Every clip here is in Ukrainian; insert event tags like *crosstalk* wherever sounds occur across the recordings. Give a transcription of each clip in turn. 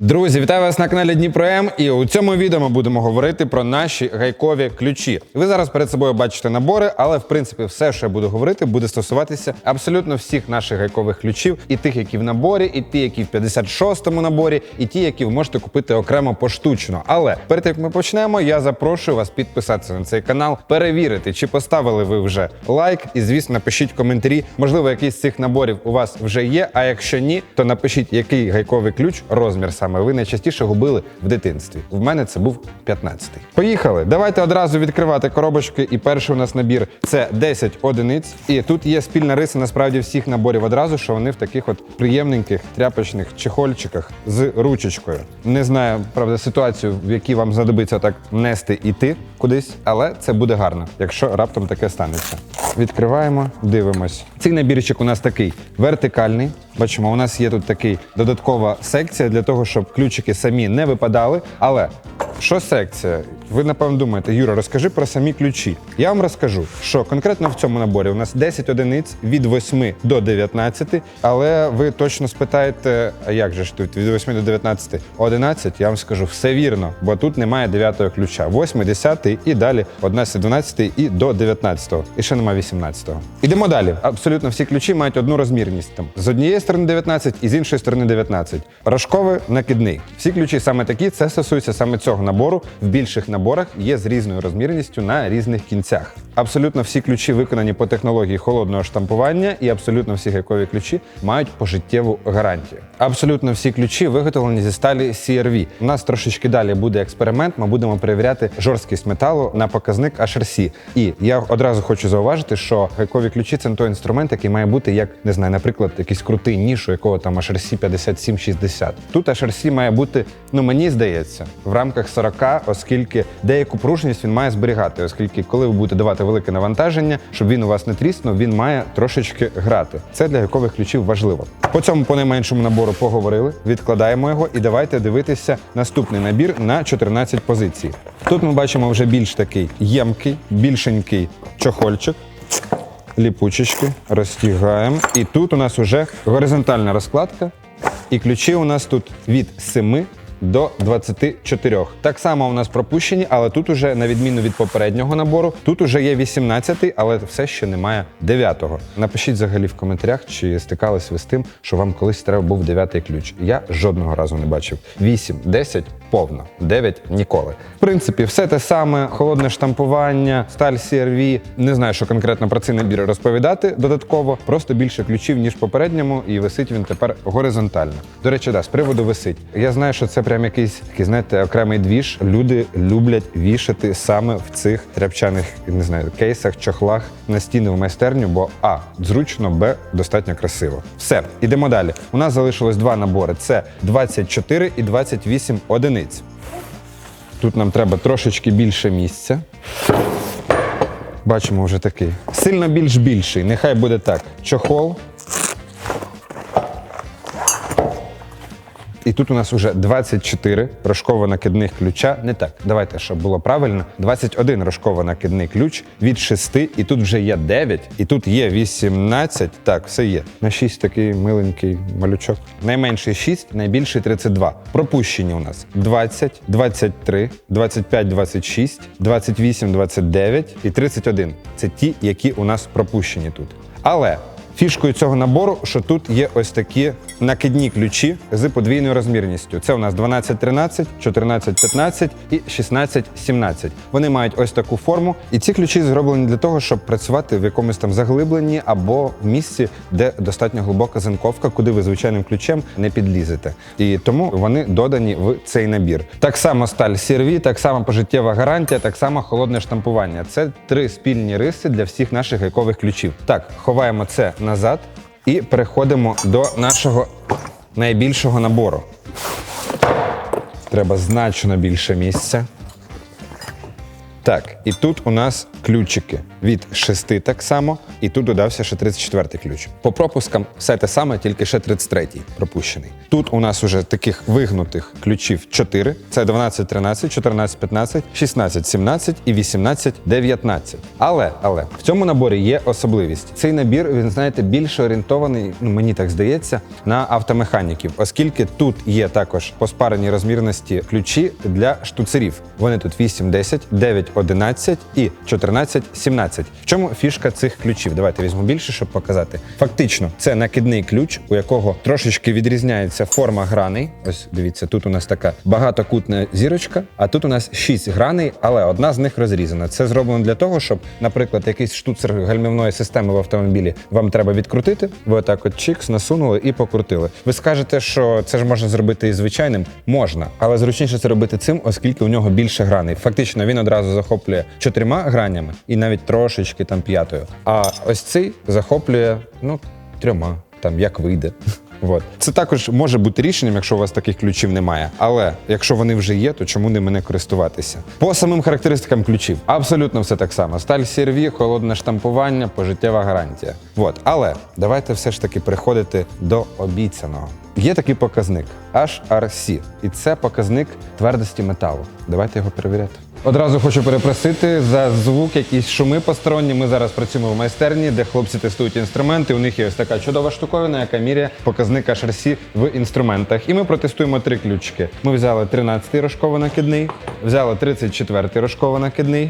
Друзі, вітаю вас на каналі Дніпро М. І у цьому відео ми будемо говорити про наші гайкові ключі. Ви зараз перед собою бачите набори, але в принципі все, що я буду говорити, буде стосуватися абсолютно всіх наших гайкових ключів, і тих, які в наборі, і ті, які в 56-му наборі, і ті, які ви можете купити окремо поштучно. Але перед тим як ми почнемо, я запрошую вас підписатися на цей канал, перевірити, чи поставили ви вже лайк, і звісно, напишіть коментарі. Можливо, якийсь з цих наборів у вас вже є. А якщо ні, то напишіть, який гайковий ключ, розмір саме ви найчастіше губили в дитинстві. В мене це був 15-й. Поїхали. Давайте одразу відкривати коробочки. І перший у нас набір це 10 одиниць. І тут є спільна риса насправді всіх наборів одразу, що вони в таких от приємненьких тряпочних чехольчиках з ручечкою. Не знаю, правда, ситуацію, в якій вам знадобиться так нести іти кудись, але це буде гарно, якщо раптом таке станеться. Відкриваємо, дивимось. Цей набірчик у нас такий вертикальний. Бачимо, у нас є тут такий додаткова секція для того, щоб ключики самі не випадали. Але що секція? Ви напевно думаєте, Юра, розкажи про самі ключі. Я вам розкажу, що конкретно в цьому наборі у нас 10 одиниць від 8 до 19, але ви точно спитаєте, а як же ж тут від 8 до 19? 11, я вам скажу, все вірно, бо тут немає 9 ключа. 8, 10 і далі 11, 12 і до 19. І ще немає 18. Ідемо далі. Абсолютно всі ключі мають одну розмірність. Там з однієї сторони 19 і з іншої сторони 19. Рожковий накидний. Всі ключі саме такі. Це стосується саме цього набору. В більших наборах є з різною розмірністю на різних кінцях. Абсолютно всі ключі виконані по технології холодного штампування, і абсолютно всі гайкові ключі мають пожиттєву гарантію. Абсолютно всі ключі виготовлені зі сталі CRV. У нас трошечки далі буде експеримент. Ми будемо перевіряти жорсткість металу на показник HRC. І я одразу хочу зауважити, що гайкові ключі це не той інструмент, який має бути як не знаю, наприклад, якийсь крутий ніж, у якого там HRC 5760. Тут HRC має бути, ну мені здається, в рамках 40, оскільки деяку пружність він має зберігати, оскільки коли ви будете давати велике навантаження, щоб він у вас не тріснув, він має трошечки грати. Це для гайкових ключів важливо. По цьому по найменшому набору поговорили, відкладаємо його і давайте дивитися наступний набір на 14 позицій. Тут ми бачимо вже більш такий ємкий, більшенький чохольчик. Ліпучечки розтягаємо. І тут у нас вже горизонтальна розкладка. І ключі у нас тут від 7 до 24. Так само у нас пропущені, але тут уже, на відміну від попереднього набору, тут уже є 18, але все ще немає 9-го. Напишіть взагалі в коментарях, чи стикались ви з тим, що вам колись треба був 9 ключ. Я жодного разу не бачив. 8, 10 повно, 9 ніколи. В принципі, все те саме: холодне штампування, сталь CRV. Не знаю, що конкретно про цей набір розповідати додатково. Просто більше ключів, ніж попередньому, і висить він тепер горизонтально. До речі, да, з приводу висить. Я знаю, що це прям якийсь такий, знаєте, окремий двіж. Люди люблять вішати саме в цих тряпчаних, не знаю, кейсах, чохлах на стіни в майстерню, бо а зручно, б достатньо красиво. Все, ідемо далі. У нас залишилось два набори: це 24 і 28 одиниць. Тут нам треба трошечки більше місця. Бачимо вже такий. Сильно більш більший. Нехай буде так. Чохол. І тут у нас уже 24 рожково-накидних ключа. Не так, давайте, щоб було правильно. 21 рожково-накидний ключ від 6, і тут вже є 9, і тут є 18. Так, все є. На 6 такий миленький малючок. Найменший 6, найбільший 32. Пропущені у нас 20, 23, 25, 26, 28, 29 і 31. Це ті, які у нас пропущені тут. Але Фішкою цього набору, що тут є ось такі накидні ключі з подвійною розмірністю. Це у нас 12-13, 14-15 і 16-17. Вони мають ось таку форму, і ці ключі зроблені для того, щоб працювати в якомусь там заглибленні або в місці, де достатньо глибока зинковка, куди ви звичайним ключем не підлізете. І тому вони додані в цей набір. Так само сталь CRV, так само пожиттєва гарантія, так само холодне штампування. Це три спільні риси для всіх наших гайкових ключів. Так, ховаємо це назад і переходимо до нашого найбільшого набору. Треба значно більше місця. Так, і тут у нас ключики від 6 так само, і тут додався ще 34 ключ. По пропускам все те саме, тільки ще 33 пропущений. Тут у нас уже таких вигнутих ключів 4. Це 12, 13, 14, 15, 16, 17 і 18, 19. Але, але в цьому наборі є особливість. Цей набір, він знаєте, більше орієнтований, ну мені так здається, на автомеханіків, оскільки тут є також поспарені розмірності ключі для штуцерів. Вони тут 8, 10, 9, 11 і 14, 17. В чому фішка цих ключів? Давайте візьму більше, щоб показати. Фактично, це накидний ключ, у якого трошечки відрізняється форма граней. Ось дивіться, тут у нас така багатокутна зірочка, а тут у нас 6 граней, але одна з них розрізана. Це зроблено для того, щоб, наприклад, якийсь штуцер гальмівної системи в автомобілі вам треба відкрутити. Ви отак от чікс насунули і покрутили. Ви скажете, що це ж можна зробити і звичайним? Можна, але зручніше це робити цим, оскільки у нього більше граней. Фактично він одразу захоплює чотирма гранями і навіть трошечки там п'ятою. А ось цей захоплює ну трьома, там як вийде. *laughs* От. Це також може бути рішенням, якщо у вас таких ключів немає. Але якщо вони вже є, то чому ними не користуватися? По самим характеристикам ключів абсолютно все так само: сталь CRV, холодне штампування, пожиттєва гарантія. От. Але давайте все ж таки переходити до обіцяного. Є такий показник HRC, і це показник твердості металу. Давайте його перевіряти. Одразу хочу перепросити за звук, якісь шуми посторонні. Ми зараз працюємо в майстерні, де хлопці тестують інструменти. У них є ось така чудова штуковина, яка міряє показник HRC в інструментах. І ми протестуємо три ключики. Ми взяли 13-й рожково-накидний, взяли 34-й рожково-накидний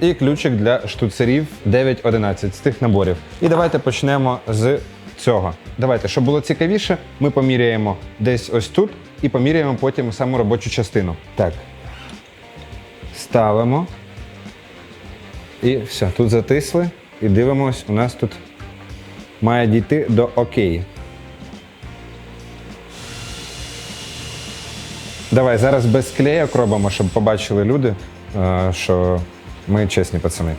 і ключик для штуцерів 9-11 з тих наборів. І давайте почнемо з цього. Давайте, щоб було цікавіше, ми поміряємо десь ось тут і поміряємо потім саму робочу частину. Так. Ставимо. І все, тут затисли. І дивимось, у нас тут має дійти до окей. Давай зараз без склейок робимо, щоб побачили люди, е, що ми чесні пацани.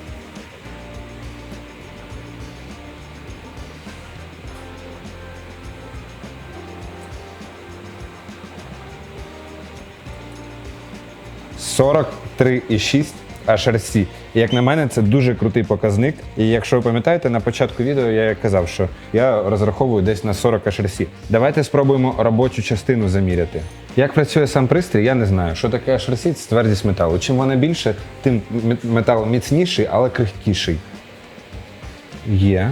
Сорок три і шість HRC. І як на мене, це дуже крутий показник. І якщо ви пам'ятаєте, на початку відео я казав, що я розраховую десь на 40 HRC. Давайте спробуємо робочу частину заміряти. Як працює сам пристрій, я не знаю. Що таке HRC? Це твердість металу. Чим вона більше, тим метал міцніший, але крихкіший. Є.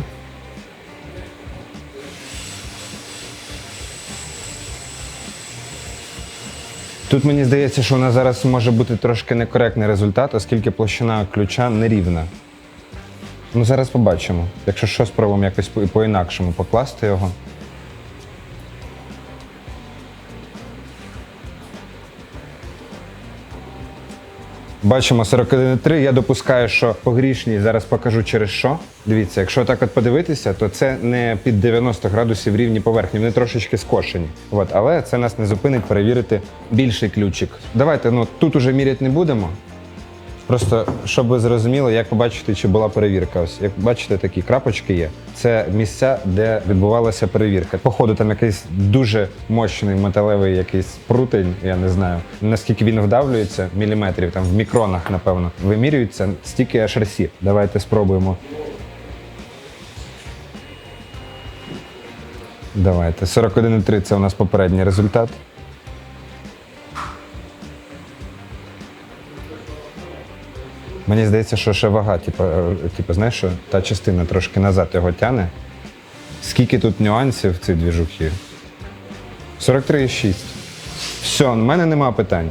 Тут мені здається, що у нас зараз може бути трошки некоректний результат, оскільки площина ключа нерівна. Ну, зараз побачимо. Якщо що, спробуємо якось по- по-інакшому покласти його. Бачимо 41,3. Я допускаю, що погрішні зараз покажу через що. Дивіться, якщо так от подивитися, то це не під 90 градусів рівні поверхні, вони трошечки скошені. От, але це нас не зупинить перевірити більший ключик. Давайте ну тут уже міряти не будемо. Просто щоб ви зрозуміли, як побачити, чи була перевірка. Ось як бачите, такі крапочки є. Це місця, де відбувалася перевірка. Походу, там якийсь дуже мощний металевий якийсь прутень, я не знаю, наскільки він вдавлюється, міліметрів, там в мікронах, напевно, вимірюється стільки HRC. Давайте спробуємо. Давайте. 41,3 це у нас попередній результат. Мені здається, що ще вага, типу, типу, знаєш, що та частина трошки назад його тяне. Скільки тут нюансів ці двіжухи? 43,6. Все, в мене нема питань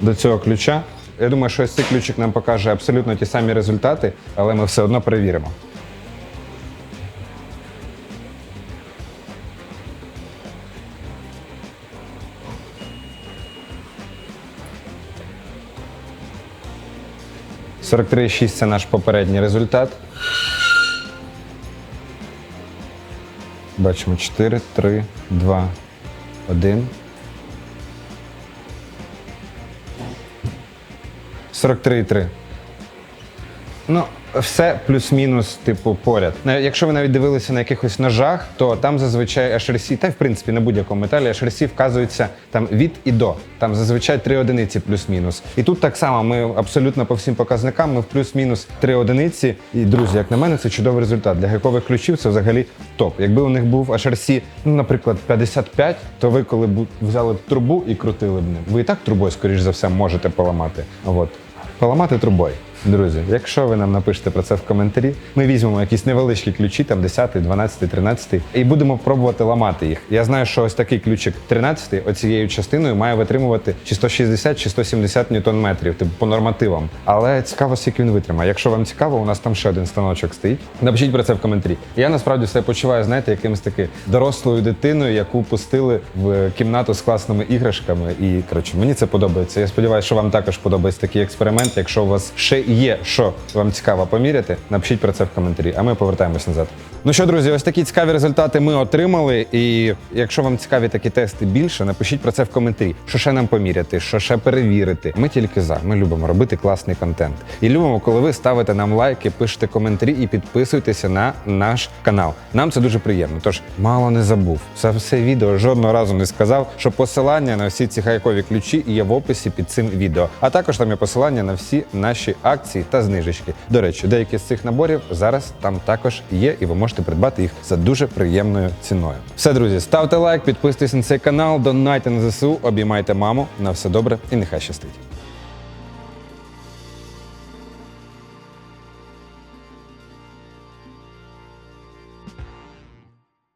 до цього ключа. Я думаю, що ось цей ключик нам покаже абсолютно ті самі результати, але ми все одно перевіримо. Сорок три шість це наш попередній результат. Бачимо 4, 3, 2, 1. 43,3. Ну, все плюс-мінус, типу, поряд. Якщо ви навіть дивилися на якихось ножах, то там зазвичай HRC, та в принципі на будь-якому металі HRC вказується там від і до. Там зазвичай три одиниці плюс-мінус. І тут так само ми абсолютно по всім показникам ми в плюс-мінус три одиниці. І друзі, як на мене, це чудовий результат. Для гайкових ключів це взагалі топ. Якби у них був HRC, ну, наприклад, 55, то ви коли б взяли б трубу і крутили б ним, ви і так трубою, скоріш за все, можете поламати. От. Поламати трубою. Друзі, якщо ви нам напишете про це в коментарі, ми візьмемо якісь невеличкі ключі, там 10, 12, 13, і будемо пробувати ламати їх. Я знаю, що ось такий ключик 13 оцією частиною має витримувати чи 160, чи 170 ньютон метрів, типу по нормативам. Але цікаво, скільки він витримає. Якщо вам цікаво, у нас там ще один станочок стоїть. Напишіть про це в коментарі. Я насправді себе почуваю, знаєте, якимось таки дорослою дитиною, яку пустили в кімнату з класними іграшками. І коротше, мені це подобається. Я сподіваюся, що вам також подобається такий експеримент. Якщо у вас ще є що вам цікаво поміряти, напишіть про це в коментарі. А ми повертаємось назад. Ну що, друзі, ось такі цікаві результати ми отримали. І якщо вам цікаві такі тести більше, напишіть про це в коментарі. Що ще нам поміряти, що ще перевірити. Ми тільки за. Ми любимо робити класний контент. І любимо, коли ви ставите нам лайки, пишете коментарі і підписуєтеся на наш канал. Нам це дуже приємно. Тож мало не забув. За все відео жодного разу не сказав, що посилання на всі ці хайкові ключі є в описі під цим відео. А також там є посилання на всі наші акції та знижечки. До речі, деякі з цих наборів зараз там також є, і ви можете придбати їх за дуже приємною ціною. Все, друзі, ставте лайк, підписуйтесь на цей канал, донайте на ЗСУ, обіймайте маму. На все добре і нехай щастить.